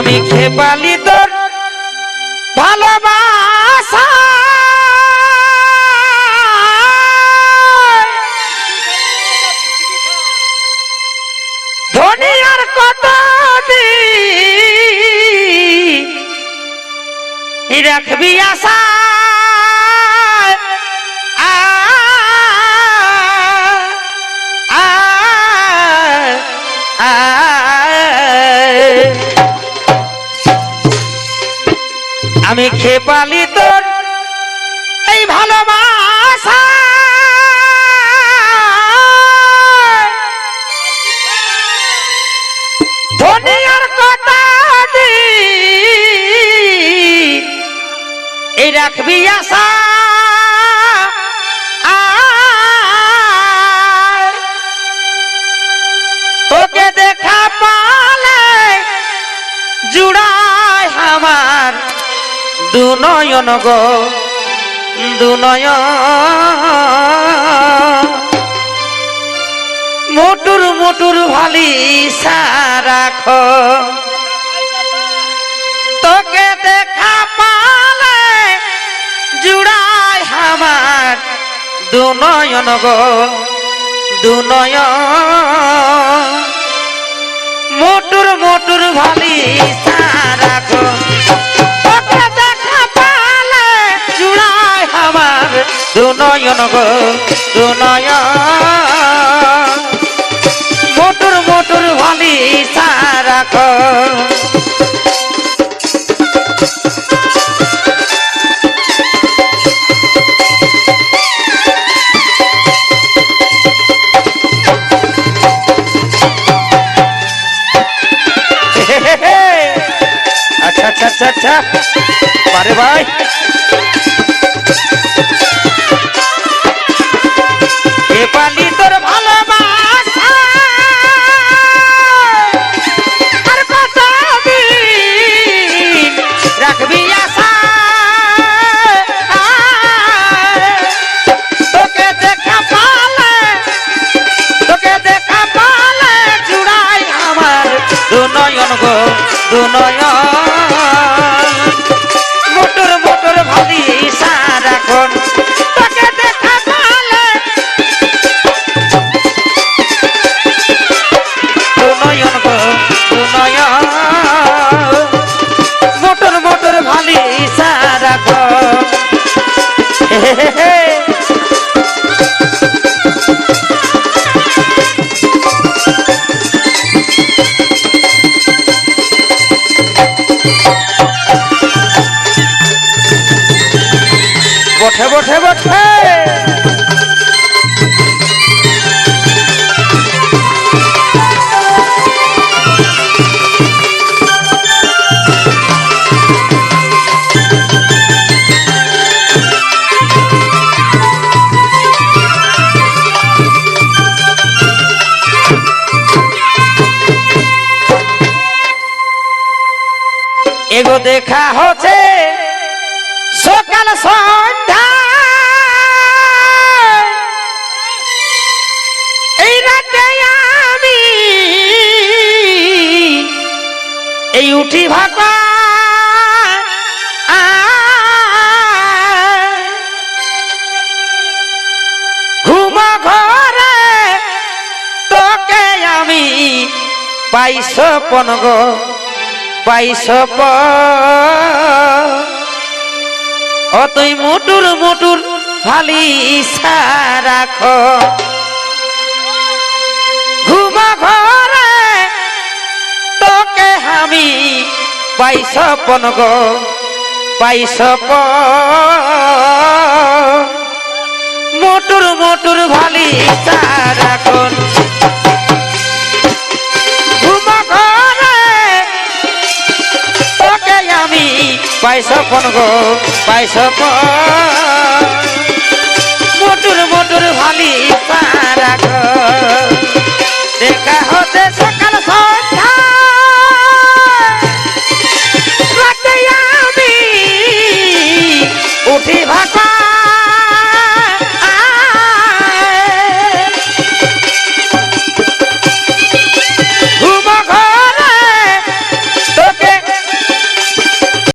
আমি খেপালি তোর ভালোবাসা। ধনী কত দিন? রাখবি আশা। আমি খেপালি তোর এই ভালোবাসা। ধনী আর কথা এই রাখবি আশা। তোকে দেখা পালে জুড়ায় আমার দুনয়ন গো, দুনয়ন। মোটুর মোটুর ভালি সারাখ তোকে দেখা পালে জুড়ায় আমার দুনয়ন গো, দুনয়ন। মোটুর মোটুর ভালি সারাখ দুনয়ন গো দুনয়ন। মোটর মোটর ভালি সারাখ আচ্ছা আচ্ছা আচ্ছা আচ্ছা। বারে ভাই। পালি তোর ভালোবাসা। আর দিন রাখবি আশা। তোকে দেখা পালে, তোকে দেখা পালে জুড়াই আমার দুনয়ন গো দুনয়ন বঠে বঠে বঠে এগো দেখা হচ্ছে। সকাল সন্ধ্যা। এই রাতে আমি এই উঠি ভাকা ঘুম ঘরে তোকে আমি পাইছ পনগ পাইছ প ও তুই মুটুর মুটুর ভালি রাখ ঘুম ঘরে তোকে আমি পাইছ পনগ পাইছ প মোটুর মোটুর ভালি রাখন পাইছ পন গো? পাইছ মোটুর